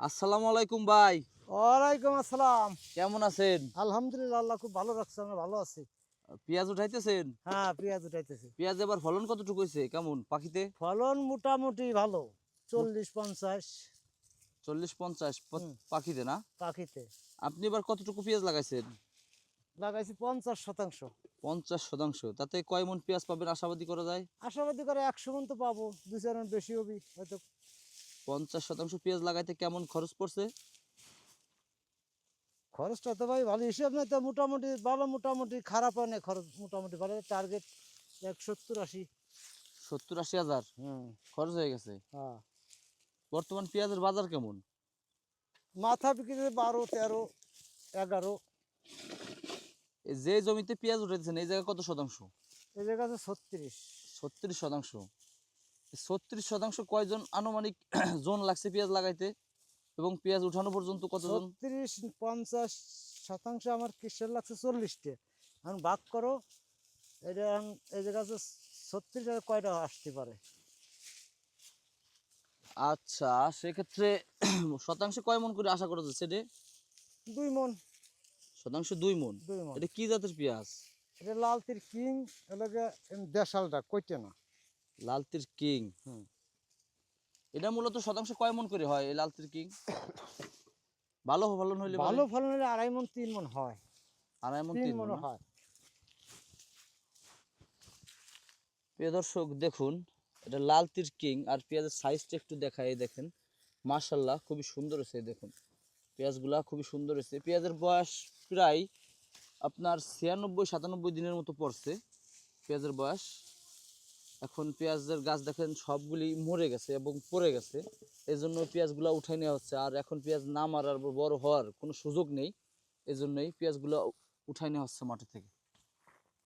আসসালামু আলাইকুম ভাই। ওয়ালাইকুম আসসালাম। কেমন আছেন? আলহামদুলিল্লাহ আল্লাহ খুব ভালো রাখছে আমরা ভালো আছি। পেঁয়াজ উঠাইতেছেন? হ্যাঁ পেঁয়াজ উঠাইতেছি। পেঁয়াজ এবার ফলন কতটুকু হয়েছে? কেমন? পাখিতে? ফলন মোটামুটি ভালো চল্লিশ পঞ্চাশ। চল্লিশ পঞ্চাশ পাখিতে না? পাখিতে। আপনি এবার কতটুকু পেঁয়াজ লাগাইছেন? লাগাইছি পঞ্চাশ শতাংশ। পঞ্চাশ শতাংশ। তাতে কয় মন পেঁয়াজ পাবেন আশাবাদী করা যায়? আশাবাদী করে একশো মন তো পাবো দু চার মণ বেশি হবি হয়তো পঞ্চাশ শতাংশ পেঁয়াজ লাগাইতে কেমন খরচ পড়ছে? খরচটা তো ভাই ভালো হিসেব নেই তো মোটামুটি ভালো মোটামুটি খারাপ হয় না খরচ মোটামুটি ভালো। টার্গেট এক সত্তর আশি। সত্তর আশি হাজার? হুম। খরচ হয়ে গেছে? হ্যাঁ। বর্তমান পেঁয়াজের বাজার কেমন? মাথা বিক্রি বারো তেরো এগারো। যে জমিতে পেঁয়াজ উঠেছেন এই জায়গায় কত শতাংশ? এই জায়গা আছে ছত্রিশ। ছত্রিশ শতাংশ। ছত্রিশ শতাংশ কয়জন আনুমানিক জোন লাগছে পেঁয়াজ লাগাইতে? এবং পেঁয়াজ উঠানো পর্যন্ত কতজন? ছত্রিশ পঞ্চাশ শতাংশ আমার কিসের লাগছে? চল্লিশটে। এখন ভাগ করো এটা এই জায়গা আছে ছত্রিশ আর কয়টা আসতে পারে? আচ্ছা সেক্ষেত্রে শতাংশে কয় মন করে আশা করা যাচ্ছে রে দুই মন। শতাংশ দুই মন? এটা কি জাতের পেঁয়াজ? এটা লাল তির কিং এলাকা দেশালটা কইটে না। লালতির কিং। এটা মূলত শতাংশ কয় মন করে হয় এই লালতির কিং? ভালো ফলন হইলে ভালো ফলন হলে আড়াই মন তিন মন হয়। আড়াই মন তিন মন? হয়। প্রিয় দর্শক দেখুন এটা লাল তীর কিং আর পেঁয়াজের সাইজটা একটু দেখায় এই দেখেন। মার্শাল্লাহ খুবই সুন্দর হয়েছে দেখুন। পেঁয়াজগুলা খুবই সুন্দর হয়েছে। পেঁয়াজের বয়স প্রায় আপনার ছিয়ানব্বই সাতানব্বই দিনের মতো পড়ছে। পেঁয়াজের বয়স এখন পেঁয়াজের গাছ দেখেন সবগুলি মরে গেছে এবং পড়ে গেছে। এই জন্য পেঁয়াজগুলো উঠাই নেওয়া হচ্ছে। আর এখন পেঁয়াজ না মারার বড় হওয়ার কোনো সুযোগ নেই। এই জন্যই পেঁয়াজগুলো উঠাই নেওয়া হচ্ছে মাটি থেকে।